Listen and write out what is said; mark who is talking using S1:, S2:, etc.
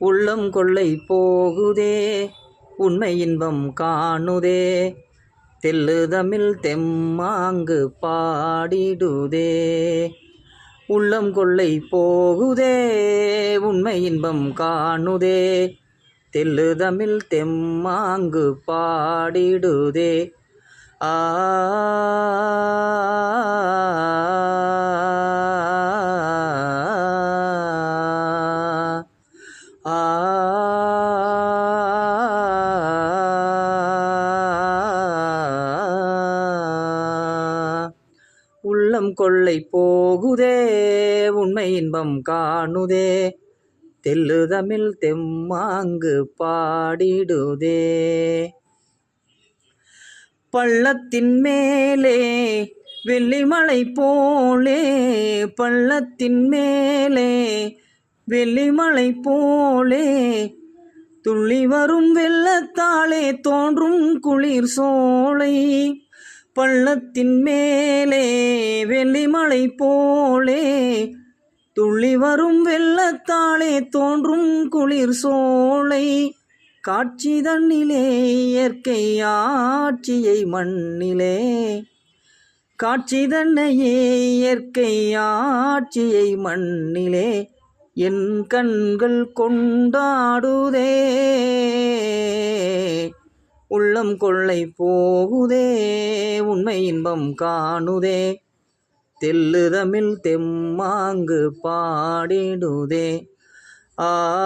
S1: உள்ளம் கொள்ளை போகுதே உண்மை இன்பம் காணுதே. தெல்லு தமிழ் தெம்மாங்கு பாடிடுதே. உள்ளம் கொள்ளை போகுதே உண்மை இன்பம் காணுதே. தெல்லு தமிழ் தெம்மாங்கு பாடிடுதே. ஆ ஆ உள்ளம் கொள்ளை போகுதே உண்மை இன்பம் காணுதே. தெல்லு தமிழ் தெம்மாங்கு பாடிடுதே. பள்ளத்தின் மேலே வெள்ளிமலை போலே பள்ளத்தின் மேலே வெள்ளிமலை போலே துள்ளி வரும் வெள்ளத்தாலே தோன்றும் குளிர் சோலை. பள்ளத்தின் மேலே வெள்ளிமலை போலே துள்ளி வரும் வெள்ளத்தாலே தோன்றும் குளிர் சோலை. காட்சி தண்ணிலே இயற்கை ஆட்சியை மண்ணிலே. காட்சி தன்னையே இயற்கை ஆட்சியை மண்ணிலே. என் கண்கள் கொண்டாடுதே. உள்ளம் கொள்ளை போகுதே. உண்மை இன்பம் காணுதே. தெல்லு தமிழ் தெம்மாங்கு பாடிடுதே. ஆ